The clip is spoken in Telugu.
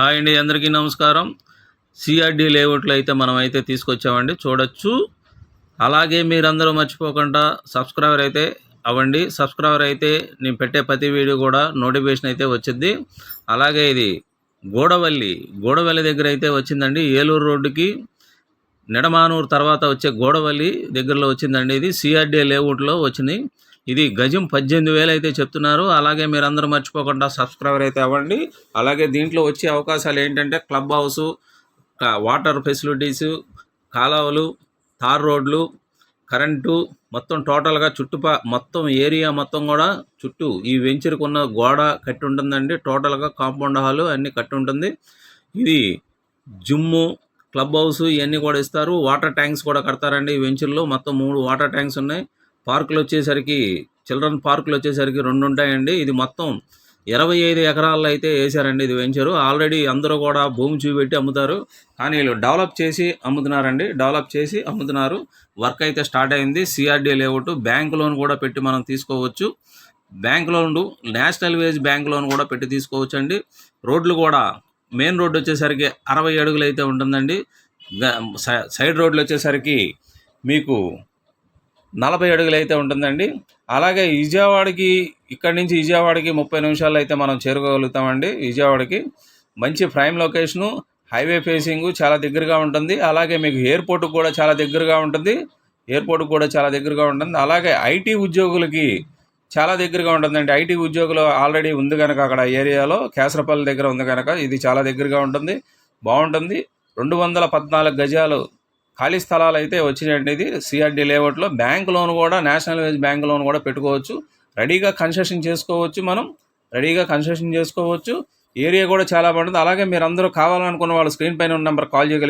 హాయ్ అండి అందరికీ నమస్కారం. సిఆర్డి లేఅవుట్లో అయితే మనం అయితే తీసుకొచ్చామండి. చూడొచ్చు. అలాగే మీరందరూ మర్చిపోకుండా సబ్స్క్రైబర్ అయితే అవ్వండి. సబ్స్క్రైబర్ అయితే నేను పెట్టే ప్రతి వీడియో కూడా నోటిఫికేషన్ అయితే వచ్చింది. అలాగే ఇది గోడవల్లి గోడవల్లి దగ్గర అయితే వచ్చిందండి. ఏలూరు రోడ్డుకి నిడమానూరు తర్వాత వచ్చే గోడవల్లి దగ్గరలో వచ్చిందండి. ఇది సిఆర్డీఏ లేఅవుట్లో వచ్చింది. ఇది గజం పద్దెనిమిది వేలు అయితే చెప్తున్నారు. అలాగే మీరు అందరూ మర్చిపోకుండా సబ్స్క్రైబర్ అయితే అవ్వండి. అలాగే దీంట్లో వచ్చే అవకాశాలు ఏంటంటే క్లబ్ హౌస్ వాటర్ ఫెసిలిటీస్ కాలువలు తార్ రోడ్లు కరెంటు మొత్తం టోటల్గా చుట్టుపా మొత్తం ఏరియా మొత్తం కూడా చుట్టూ ఈ వెంచర్కున్న గోడ కట్టి ఉంటుందండి. టోటల్గా కాంపౌండ్ హాల్ అన్నీ కట్టి ఉంటుంది. ఇది జిమ్ము క్లబ్ హౌస్ ఇవన్నీ కూడా ఇస్తారు. వాటర్ ట్యాంక్స్ కూడా కడతారండి ఈ వెంచర్లో. మొత్తం మూడు వాటర్ ట్యాంక్స్ ఉన్నాయి. పార్కులు వచ్చేసరికి చిల్డ్రన్ పార్కులు వచ్చేసరికి రెండు ఉంటాయండి ఇది మొత్తం ఇరవై ఐదు ఎకరాల్లో అయితే వేశారండి ఇది వెంచరు. ఆల్రెడీ అందరూ కూడా భూమి చూపెట్టి అమ్ముతారు. కానీ వీళ్ళు డెవలప్ చేసి అమ్ముతున్నారండి. డెవలప్ చేసి అమ్ముతున్నారు. వర్క్ అయితే స్టార్ట్ అయింది. సిఆర్డీ లేఅవుట్ బ్యాంక్ లోన్ కూడా పెట్టి మనం తీసుకోవచ్చు. Bank loan national wage bank loan కూడా పెట్టి తీసుకోవచ్చు అండి రోడ్లు కూడా మెయిన్ రోడ్డు వచ్చేసరికి అరవై అడుగులు అయితే ఉంటుందండి. సైడ్ రోడ్లు వచ్చేసరికి మీకు నలభై అడుగులు అయితే ఉంటుందండి. అలాగే విజయవాడకి ఇక్కడి నుంచి విజయవాడకి ముప్పై నిమిషాల్లో అయితే మనం చేరుకోగలుగుతామండి. విజయవాడకి మంచి ప్రైమ్ లొకేషను హైవే ఫేసింగ్ చాలా దగ్గరగా ఉంటుంది. అలాగే మీకు ఎయిర్పోర్ట్ కూడా చాలా దగ్గరగా ఉంటుంది. ఎయిర్పోర్ట్ కూడా చాలా దగ్గరగా ఉంటుంది. అలాగే ఐటీ ఉద్యోగులకి చాలా దగ్గరగా ఉంటుందండి. ఐటీ ఉద్యోగులు ఆల్రెడీ ఉంది కనుక అక్కడ ఏరియాలో. కేసరపల్లి దగ్గర ఉంది కనుక ఇది చాలా దగ్గరగా ఉంటుంది. బాగుంటుంది. రెండు వందల పద్నాలుగు గజాలు ఖాళీ స్థలాలు అయితే వచ్చినాయండి సిఆర్డి లేఅవుట్లో బ్యాంక్ లోన్ కూడా నేషనల్ వేజ్ బ్యాంక్ లోన్ కూడా పెట్టుకోవచ్చు. రెడీగా కన్సెషన్ చేసుకోవచ్చు మనం. రెడీగా కన్సెషన్ చేసుకోవచ్చు. ఏరియా కూడా చాలా బాగుంటుంది. అలాగే మీరు అందరూ కావాలనుకున్న వాళ్ళు స్క్రీన్ పైన ఉన్న నెంబర్ కాల్ చేయగలిగి